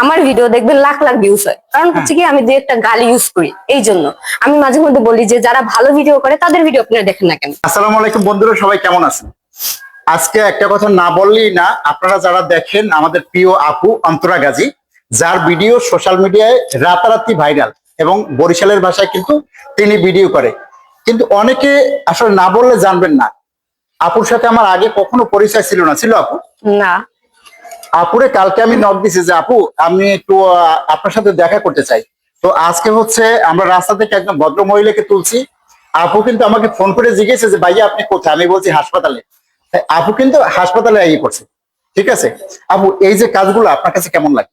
আমার ভিডিও দেখবেন লাখ লাখ ভিউজ হয়। কারণ হচ্ছে কি আমি যে একটা গালি ইউজ করি এই জন্য। আমি মাঝে মধ্যে বলি যে যারা ভালো ভিডিও করে তাদের ভিডিও আপনারা দেখেন না কেন? আসসালামু আলাইকুম বন্ধুরা সবাই কেমন আছেন? আজকে একটা কথা না বললেই না আপনারা যারা দেখেন আমাদের প্রিয় আপু অন্তরা গাজী যার ভিডিও সোশ্যাল মিডিয়ায় রাতারাতি ভাইরাল এবং বরিশালের ভাষায় কিন্তু তিনি ভিডিও করে। কিন্তু অনেকে আসলে না বললে জানবেন না। আপুর সাথে আমার আগে কখনো পরিচয় ছিল না। ছিল আপু? না। আপুরে কালকে আমি নক দিছি যে, আপু, আমি একটু আপনার সাথে দেখা করতে চাই। তো আজকে হচ্ছে আমরা রাস্তা থেকে একজন ভদ্র মহিলাকে তুলছি। আপু কিন্তু আমাকে ফোন করে জিজ্ঞেসে যে, ভাইয়া, আপনি কোথায়? আমি বলছি, হাসপাতালে। আপু কিন্তু হাসপাতালে আইয়ে পড়ছে। ঠিক আছে? আপু, এই যে কাজগুলো আপনার কাছে কেমন লাগে?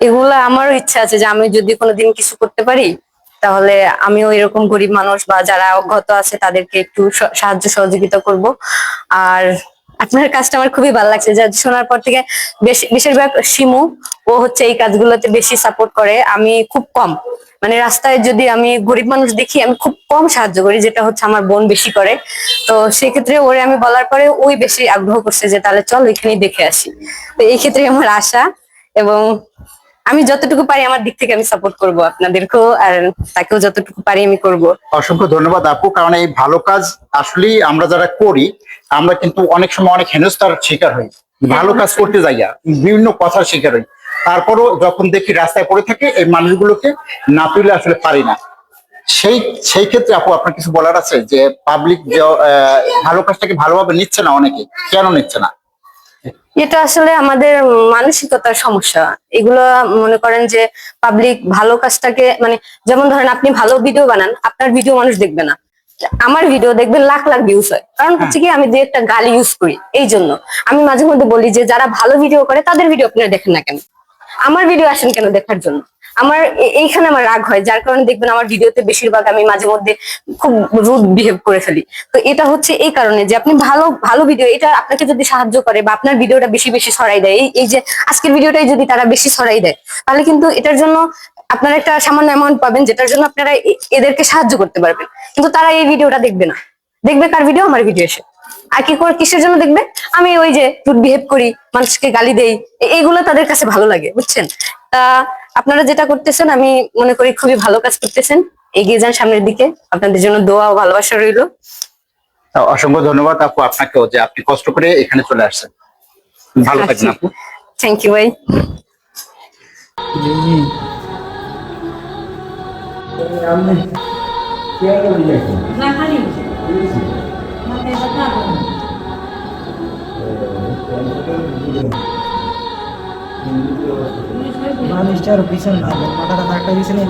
এগুলা আমারও ইচ্ছা আছে যে, আমি যদি কোনোদিন কিছু করতে পারি, তাহলে আমিও এরকম গরিব মানুষ বা যারা অজ্ঞত আছে, তাদেরকে একটু সাহায্য সহযোগিতা করব। আর আপনার কাজটা আমার খুবই ভালো লাগছে। যা শোনার পর থেকে বেশি বেশিরভাগ শিমু, ও হচ্ছে এই কাজগুলোতে বেশি সাপোর্ট করে। আমি খুব কম। মানে রাস্তায় যদি আমি গরিব মানুষ দেখি, আমি খুব কম সাহায্য করি, যেটা হচ্ছে আমার বোন বেশি করে। তো সেক্ষেত্রে ওরে আমি বলার পরে ওই বেশি আগ্রহ করছে যে, তাহলে চল ওইখানেই দেখে আসি। তো এই ক্ষেত্রে আমার আশা এবং আমি যতটুকু পারি আমার দিক থেকে আমি সাপোর্ট করব আপনাদেরকেও আর তাকেও যতটুকু পারি আমি করব। অসংখ্য ধন্যবাদ আপু, কারণ এই ভালো কাজ আসলেই আমরা যারা করি, আমরা কিন্তু অনেক সময় অনেক হেনস্থার শিকার হই। ভালো কাজ করতে যাইয়া বিভিন্ন কথার শিকার হই। তারপরও যখন দেখি রাস্তায় পড়ে থাকে, এই মানুষগুলোকে না তুলে আসলে পারি না। সেই সেই ক্ষেত্রে আপু, আপনার কিছু বলার আছে যে পাবলিক ভালো কাজটাকে ভালোভাবে নিচ্ছে না অনেকে? কেন নিচ্ছে না? এটা আসলে আমাদের মানসিকতার সমস্যা। এগুলো মনে করেন যে পাবলিক ভালো কাজটাকে মানে যেমন ধরেন আপনি ভালো ভিডিও বানান আপনার ভিডিও মানুষ দেখবে না। আমার ভিডিও দেখবেন লাখ লাখ ভিউজ হয়। কারণ হচ্ছে কি আমি দু একটা গালি ইউজ করি এই জন্য। আমি মাঝে মধ্যে বলি যে যারা ভালো ভিডিও করে তাদের ভিডিও আপনারা দেখেন না কেন? আমার ভিডিও আসেন কেন দেখার জন্য? আমার এইখানে আমার রাগ হয়, যার কারণে দেখবেন আমার ভিডিওতে বেশিরভাগ আমি মাঝে মধ্যে খুব রুড বিহেভ করে ফেলি। তো এটা হচ্ছে এই কারণে যে আপনি ভালো ভালো ভিডিও এটা আপনাকে যদি সাহায্য করে বা আপনার ভিডিওটা বেশি বেশি ছড়াই দেয়, এই- যে আজকের ভিডিওটাই যদি তারা বেশি ছড়াই দেয়, তাহলে কিন্তু এটার জন্য আপনারা একটা সামান্য অ্যামাউন্ট পাবেন, যেটার জন্য আপনারা এদেরকে সাহায্য করতে পারবেন। কিন্তু তারা এই ভিডিওটা দেখবে না। দেখবে কার ভিডিও আমার ভিডিও এসে। আর কি করে, কিসের জন্য দেখবে? আমি ওই যে রুড বিহেভ করি, মানুষকে গালি দেই এইগুলো তাদের কাছে ভালো লাগে, বুঝছেন? তা আপনারা যেটা করতেছেন আমি মনে করি খুবই ভালো কাজ করতেছেন। এগিয়ে যান সামনের দিকে। আপনাদের জন্য দোয়া ও ভালোবাসা রইল। অসংখ্য ধন্যবাদ আপু আপনাকেও যে আপনি কষ্ট করে এখানে চলে আসছেন। ভালো থাকবেন আপু। থ্যাংক ইউ ভাই। মানুষটা আর পিছনে না মাথাটা ধাক্কা দিয়েছে না।